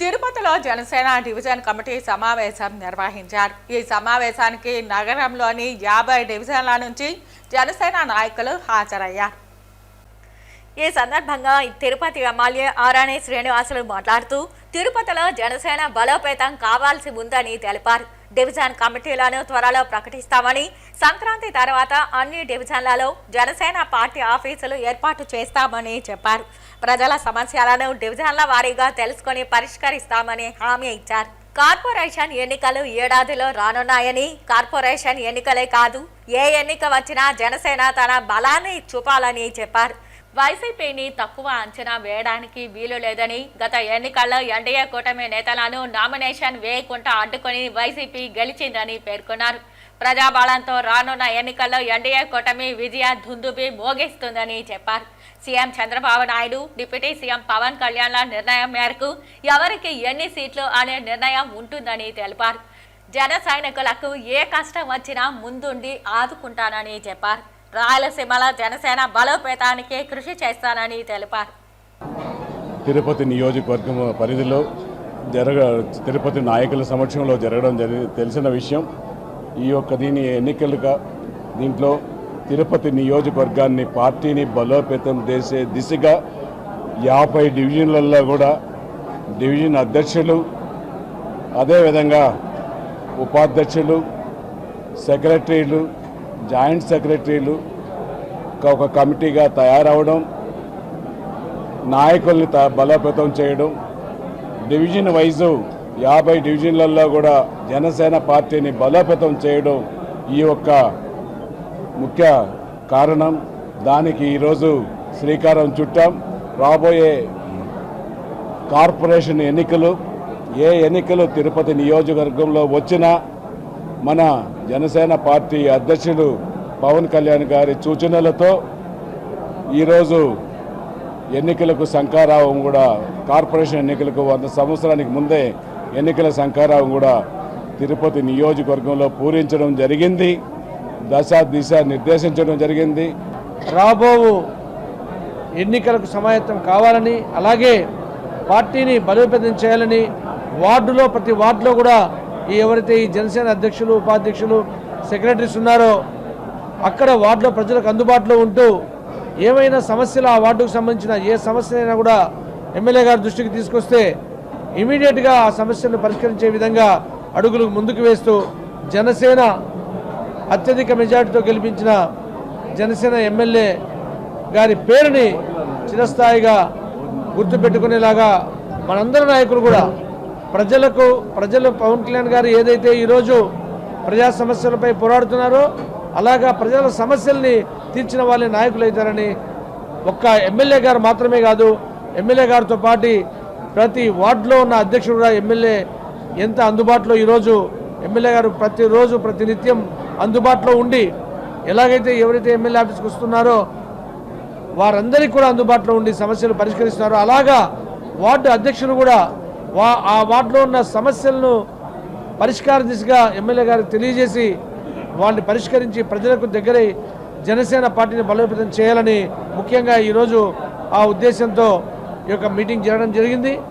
తిరుపతిలో Janasena division committee సమావేశం నిర్వహించారు. ఈ సమావేశానికి నగరంలోని యాభై డివిజన్ల నుంచి జనసేన నాయకులు హాజరయ్యారు. ఈ సందర్భంగా తిరుపతి ఎమ్మెల్యే ఆరాణి శ్రీనివాసులు మాట్లాడుతూ తిరుపతిలో జనసేన బలోపేతం కావాల్సి ఉందని తెలిపారు. డివిజన్ కమిటీలను త్వరలో ప్రకటిస్తామని సంక్రాంతి తర్వాత అన్ని డివిజన్లలో జనసేన పార్టీ ఆఫీసులు ఏర్పాటు చేస్తామని చెప్పారు. ప్రజల సమస్యలను డివిజన్ల వారీగా తెలుసుకొని పరిష్కరిస్తామని హామీ ఇచ్చారు. కార్పొరేషన్ ఎన్నికలు ఏడాదిలో రానున్నాయని కార్పొరేషన్ ఎన్నికలే కాదు ఏ ఎన్నిక వచ్చినా జనసేన తన బలాన్ని చూపాలని చెప్పారు. వైసీపీని తక్కువ అంచనా వేయడానికి వీలు లేదని గత ఎన్నికల్లో ఎన్డీఏ కూటమి నేతలను నామినేషన్ వేయకుండా అడ్డుకొని వైసీపీ గెలిచిందని పేర్కొన్నారు. ప్రజాబలంతో రానున్న ఎన్నికల్లో ఎన్డీఏ కూటమి విజయ ధుందుబి మోగిస్తుందని చెప్పారు. CM Chandrababu Naidu deputy CM Pawan కళ్యాణ్ల నిర్ణయం మేరకు ఎవరికి ఎన్ని సీట్లు అనే నిర్ణయం ఉంటుందని తెలిపారు. జన సైనికులకు ఏ కష్టం వచ్చినా ముందుండి ఆదుకుంటానని చెప్పారు. రాయలసీమలో జనసేన బలోపేతానికి కృషి చేస్తానని తెలిపారు. తిరుపతి నియోజకవర్గం పరిధిలో జరగ తిరుపతి నాయకుల సమక్షంలో జరగడం జరిగి తెలిసిన విషయం ఈ యొక్క దీని ఎన్నికలుగా దీంట్లో తిరుపతి నియోజకవర్గాన్ని పార్టీని బలోపేతం చేసే దిశగా యాభై డివిజన్లలో కూడా డివిజన్ అధ్యక్షులు అదేవిధంగా ఉపాధ్యక్షులు సెక్రటరీలు జాయింట్ సెక్రటరీలు ఒక కమిటీగా తయారవడం నాయకుల్ని త బలోపేతం చేయడం డివిజన్ వైజు యాభై డివిజన్లలో కూడా జనసేన పార్టీని బలోపేతం చేయడం ఈ యొక్క ముఖ్య కారణం. దానికి ఈరోజు శ్రీకారం చుట్టాం. రాబోయే కార్పొరేషన్ ఎన్నికలు ఏ ఎన్నికలు తిరుపతి నియోజకవర్గంలో వచ్చినా మన జనసేన పార్టీ అధ్యక్షుడు పవన్ కళ్యాణ్ గారి సూచనలతో ఈరోజు ఎన్నికలకు శంకారావం కూడా కార్పొరేషన్ ఎన్నికలకు వంద సంవత్సరానికి ముందే ఎన్నికల సంకారావం కూడా తిరుపతి నియోజకవర్గంలో పూరించడం జరిగింది. దశ దిశ నిర్దేశించడం జరిగింది. రాబో ఎన్నికలకు సమాయత్తం కావాలని అలాగే పార్టీని బలోపేతం చేయాలని వార్డులో ప్రతి వార్డులో కూడా ఎవరైతే ఈ జనసేన అధ్యక్షులు ఉపాధ్యక్షులు సెక్రటరీస్ ఉన్నారో అక్కడ వార్డులో ప్రజలకు అందుబాటులో ఉంటూ ఏమైనా సమస్యలు ఆ వార్డుకు సంబంధించిన ఏ సమస్య అయినా కూడా ఎమ్మెల్యే గారి దృష్టికి తీసుకొస్తే ఇమీడియట్గా ఆ సమస్యలను పరిష్కరించే విధంగా అడుగులు ముందుకు వేస్తూ జనసేన అత్యధిక మెజార్టీతో గెలిపించిన జనసేన ఎమ్మెల్యే గారి పేరుని చిరస్థాయిగా గుర్తుపెట్టుకునేలాగా మనందరి నాయకులు కూడా ప్రజలకు ప్రజలు పవన్ కళ్యాణ్ గారు ఏదైతే ఈరోజు ప్రజా సమస్యలపై పోరాడుతున్నారో అలాగా ప్రజల సమస్యల్ని తీర్చిన వాళ్ళే నాయకులు అవుతారని ఒక్క ఎమ్మెల్యే గారు మాత్రమే కాదు ఎమ్మెల్యే గారితో పాటు ప్రతి వార్డులో ఉన్న అధ్యక్షుడు కూడా ఎమ్మెల్యే ఎంత అందుబాటులో ఈరోజు ఎమ్మెల్యే గారు ప్రతిరోజు ప్రతినిత్యం అందుబాటులో ఉండి ఎలాగైతే ఎవరైతే ఎమ్మెల్యే ఆఫీస్కి వస్తున్నారో వారందరికీ కూడా అందుబాటులో ఉండి సమస్యలు పరిష్కరిస్తున్నారు అలాగా వార్డు అధ్యక్షులు కూడా వా ఆ వార్డులో ఉన్న సమస్యలను పరిష్కార దిశగా ఎమ్మెల్యే గారికి తెలియజేసి వాళ్ళని పరిష్కరించి ప్రజలకు దగ్గరై జనసేన పార్టీని బలోపేతం చేయాలని ముఖ్యంగా ఈరోజు ఆ ఉద్దేశంతో ఈ యొక్క మీటింగ్ జరగడం జరిగింది.